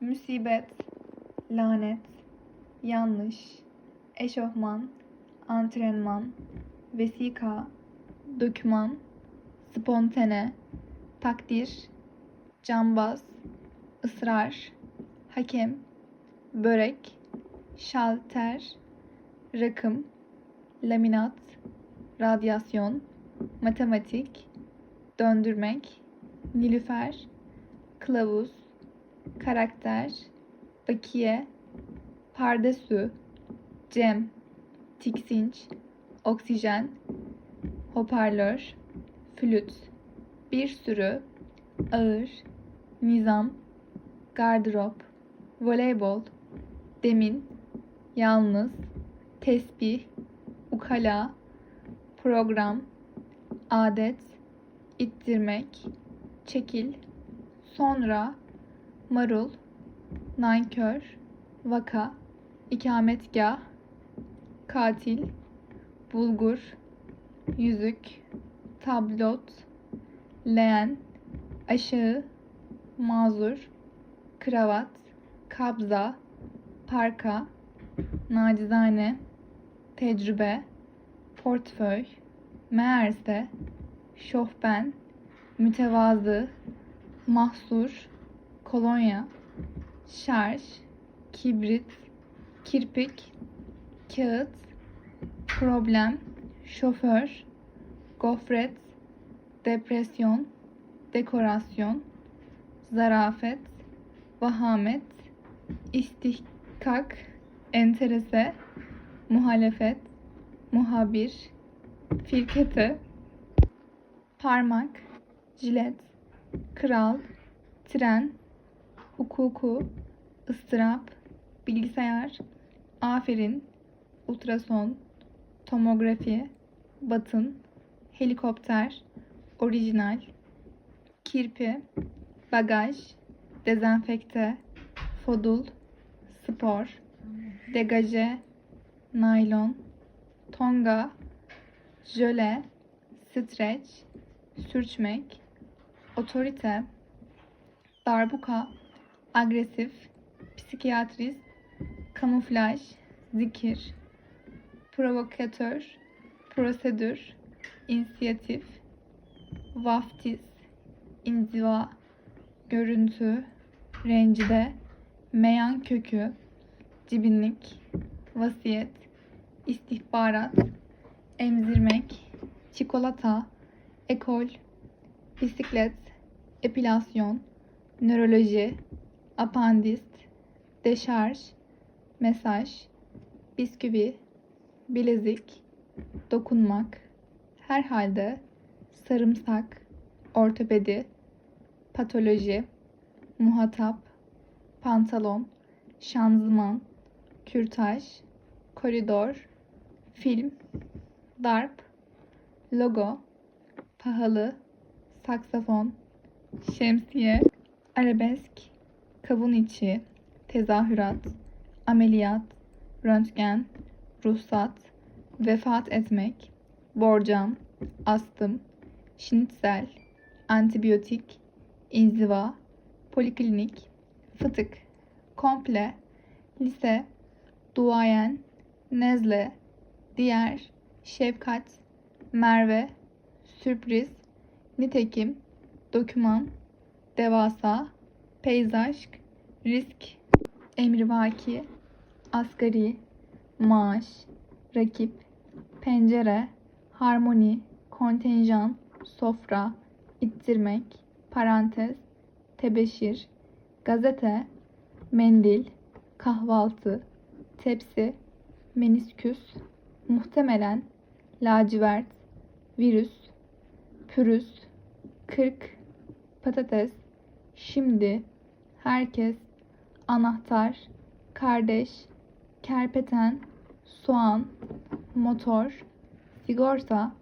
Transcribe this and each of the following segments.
Musibet, lanet, yanlış, eşofman, antrenman, vesika, döküman, spontane, takdir, cambaz, ısrar, hakem, börek, şalter, rakım, laminat, radyasyon, matematik, döndürmek, nilüfer, kılavuz, karakter, bakiye, pardesü, cem, tiksinç, oksijen, hoparlör, flüt, bir sürü, ağır, nizam, gardırop, voleybol, demin, yalnız, tesbih, ukala, program, adet, ittirmek, çekil, sonra, marul, nankör, vaka, ikametgah, katil, bulgur, yüzük, tablot, leğen, aşağı, mazur, kravat, kabza, parka, nacizane, tecrübe, portföy, meğerse, şofben, mütevazı, mahsur, kolonya, şarj, kibrit, kirpik, kağıt, problem, şoför, gofret, depresyon, dekorasyon, zarafet, vahamet, istihkak, enterese, muhalefet, muhabir, firkete, parmak, jilet, kral, tren, hukuku, ıstırap, bilgisayar, aferin, ultrason, tomografi, batın, helikopter, orijinal, kirpi, bagaj, dezenfekte, fodul, spor, degaje, naylon, tonga, jöle, streç, sürçmek, otorite, darbuka, agresif, psikiyatrist, kamuflaj, zikir, provokatör, prosedür, inisiyatif, vaftiz, inziva, görüntü, rencide, meyan kökü, cibinlik, vasiyet, istihbarat, emzirmek, çikolata, ekol, bisiklet, epilasyon, nöroloji, apandist, deşarj, mesaj, bisküvi, bilezik, dokunmak, herhalde, sarımsak, ortopedi, patoloji, muhatap, pantalon, şanzıman, kürtaj, koridor, film, darp, logo, pahalı, saksafon, şemsiye, arabesk, kavun içi, tezahürat, ameliyat, röntgen, ruhsat, vefat etmek, borcam, astım, şinitsel, antibiyotik, inziva, poliklinik, fıtık, komple, lise, duayen, nezle, diğer, şefkat, Merve, sürpriz, nitekim, doküman, devasa, peyzaj, risk, emrivaki, asgari, maaş, rakip, pencere, harmoni, kontenjan, sofra, ittirmek, parantez, tebeşir, gazete, mendil, kahvaltı, tepsi, menisküs, muhtemelen, lacivert, virüs, pürüz, kırk, patates, şimdi, herkes, anahtar, kardeş, kerpeten, soğan, motor, sigorta,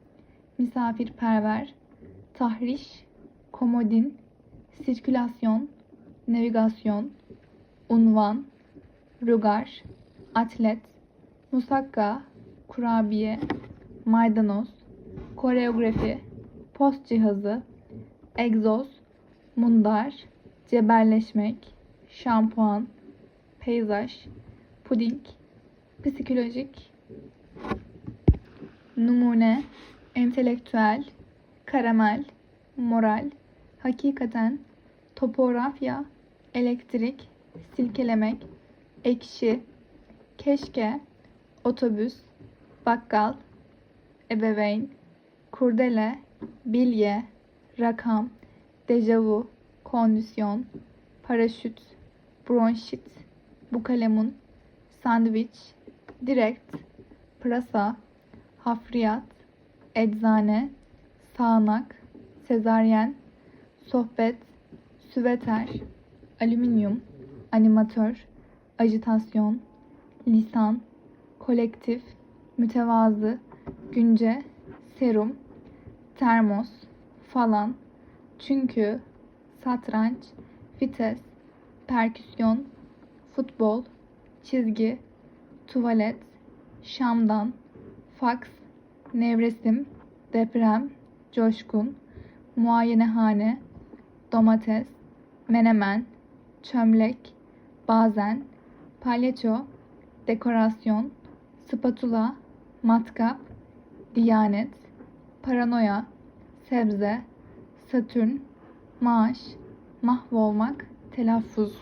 misafirperver, tahriş, komodin, sirkülasyon, navigasyon, unvan, rugar, atlet, musakka, kurabiye, maydanoz, koreografi, post cihazı, egzoz, mundar, cebelleşmek, şampuan, peyzaj, puding, psikolojik, numune, entelektüel, karamel, moral, hakikaten, topografya, elektrik, silkelemek, ekşi, keşke, otobüs, bakkal, ebeveyn, kurdele, bilye, rakam, dejavu, kondisyon, paraşüt, bronşit, bukalemun, sandviç, direkt, pırasa, hafriyat, eczane, sağanak, sezaryen, sohbet, süveter, alüminyum, animatör, ajitasyon, lisan, kolektif, mütevazı, günce, serum, termos, falan, çünkü, satranç, vites, perküsyon, futbol, çizgi, tuvalet, şamdan, faks, nevresim, deprem, coşkun, muayenehane, domates, menemen, çömlek, bazen, palyaço, dekorasyon, spatula, matkap, diyanet, paranoya, sebze, satürn, maaş, mahvolmak, telaffuz.